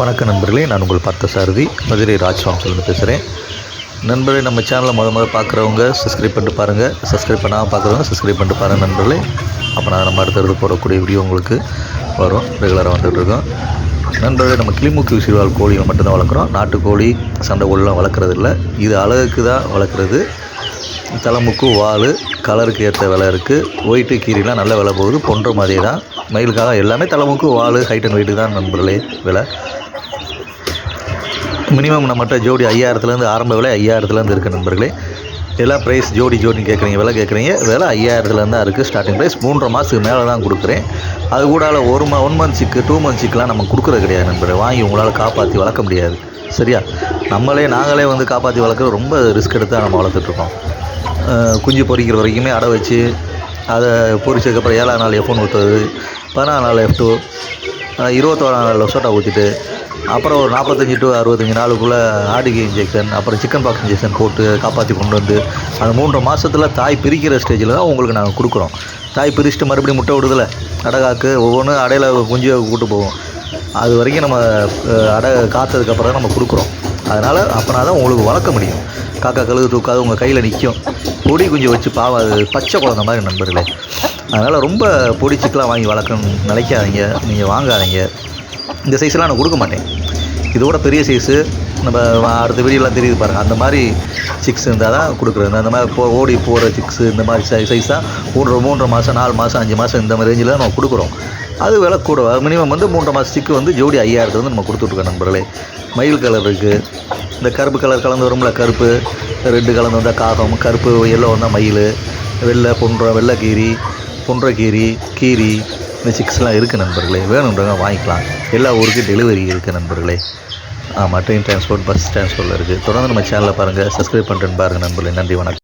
வணக்கம் நண்பர்களே நான் உங்கள் பார்த்த சாரதி மதுரை ராஜ் ஃபார்ம்ஸ்லேருந்து பேசுகிறேன் நண்பர்களே நம்ம சேனலை முத முதல் பார்க்குறவங்க சப்ஸ்கிரைப் பண்ணிட்டு பாருங்கள் சப்ஸ்கிரைப் பண்ணாமல் பார்க்குறவங்க சப்ஸ்கிரைப் பண்ணிட்டு பாருங்கள் நண்பர்களே. அப்போ நான் நம்ம அடுத்தடுத்து போடக்கூடிய வீடியோ உங்களுக்கு வரும். ரெகுலராக வந்துகிட்ருக்கோம் நண்பர்களே நம்ம கிளிமுக்கு விசிறுவால் கோழியை மட்டும்தான் வளர்க்குறோம். நாட்டுக்கோழி சண்டை கோழிலாம் வளர்க்குறது இல்லை இது அழகுக்கு தான் வளர்க்குறது. தலைமுக்கு வால் கலருக்கு ஏற்ற விலை இருக்குது ஒயிட்டு கீரிலாம் நல்ல விலை போகுது. பொன்ற மாதிரி தான் மயிலுக்காக எல்லாமே தலைமுக்கு வால் ஹைட் அண்ட் வெயிட்டு தான் நண்பர்களே விலை மினிமம் நம்மகிட்ட ஜோடி ஐயாயிரத்துலேருந்து ஆரம்ப விலை ஐயாயிரத்துலேருந்து இருக்குது நண்பர்களே. எல்லாம் ப்ரைஸ் ஜோடி ஜோடின்னு கேட்குறீங்க விலை கேட்குறீங்க. விலை ஐயாயிரத்துலேருந்து தான் இருக்குது ஸ்டார்டிங் ப்ரைஸ் மூன்றரை மாதத்துக்கு மேலே தான் கொடுக்குறேன். அது கூட ஒரு ம ஒன் மந்த் சிக்கு டூ மந்த்ஸுக்குலாம் நம்ம கொடுக்குறது கிடையாது நண்பர்களே. வாங்கி உங்களால் காப்பாற்றி வளர்க்க முடியாது. சரியா? நம்மளே நாங்களே வந்து காப்பாற்றி வளர்க்குறது ரொம்ப ரிஸ்க் எடுத்து தான் நம்ம வளர்த்துட்ருக்கோம் குஞ்சு பொரிக்கிற வரைக்குமே அடை வச்சு அதை பொரிச்சதுக்கப்புறம் ஏழாம் நாள் எஃப் ஒன் ஊற்றுறது பதினாலு நாள் எஃப் டூ இருபத்தோராம் நாள் லொசோட்டா ஊற்றிட்டு அப்புறம் ஒரு நாற்பத்தஞ்சு டு அறுபத்தஞ்சு நாளுக்குள்ளே ஆடிகை இன்ஜெக்ஷன் அப்புறம் சிக்கன் பாக்ஸ் இன்ஜெக்ஷன் போட்டு காப்பாற்றி கொண்டு வந்து அந்த மூன்று மாதத்தில் தாய் பிரிக்கிற ஸ்டேஜில் தான் உங்களுக்கு நாங்கள் கொடுக்குறோம். தாய் பிரிச்சுட்டு மறுபடியும் முட்டை விடுதலை. அடகாக்கு ஒவ்வொன்றும் அடையில் குஞ்சு கூட்டு போவோம். அது வரைக்கும் நம்ம அடை காத்ததுக்கப்புறம் தான் நம்ம கொடுக்குறோம். அதனால் அப்போனா தான் உங்களுக்கு வளர்க்க முடியும். காக்கா கழுகு தூக்காது உங்கள் கையில் நிற்கும் பொடி குஞ்சு வச்சு பாவம் அது பச்சை குழந்த மாதிரி நண்பர்களே. அதனால் ரொம்ப பொடி சிக்கலாக வாங்கி வளர்க்கணும் நினைக்காதீங்க. நீங்கள் வாங்காதீங்க. இந்த சைஸ்லாம் நான் கொடுக்க மாட்டேன். இதோட பெரிய சைஸு நம்ம அடுத்த வீடியோலாம் தெரியுது பாருங்கள் அந்த மாதிரி சிக்ஸ் இருந்தால் தான் கொடுக்குறது. அந்த மாதிரி போ ஓடி போகிற சிக்ஸு இந்த மாதிரி சை சைஸ் தான். மூன்றரை மூன்றரை மாதம் நாலு மாதம் அஞ்சு மாதம் இந்த மாதிரி ரேஞ்சில் தான் நம்ம கொடுக்குறோம். அது விலை கூட. மினிமம் வந்து மூன்றரை மாதம் ஸ்டிக்கு வந்து ஜோடி ஐயாயிரத்து வந்து நம்ம கொடுத்துட்ருக்கோம் நண்பர்களே. மயில் கலர் இருக்குது இந்த கருப்பு கலர் கலந்து வரும்ல கருப்பு. ரெண்டு கலந்து வந்தால் காகம் கருப்பு எல்லோ வந்தால் மயில் வெள்ளை பொன்ற வெள்ளை கீரி கீரி இந்த சிக்ஸ்லாம் இருக்குது நண்பர்களே. வேணுன்றவங்க வாங்கிக்கலாம். எல்லா ஊருக்கும் டெலிவரி இருக்குது நண்பர்களே. ஆமாம் ட்ரெயின் டிரான்ஸ்போர்ட் பஸ் டிரான்ஸ்போர்ட்டில் இருக்குது தொடர்ந்து நம்ம சேனலில் பாருங்கள் சப்ஸ்கிரைப் பண்ணுறேன்னு பாருங்கள் நண்பர்களே. நன்றி வணக்கம்.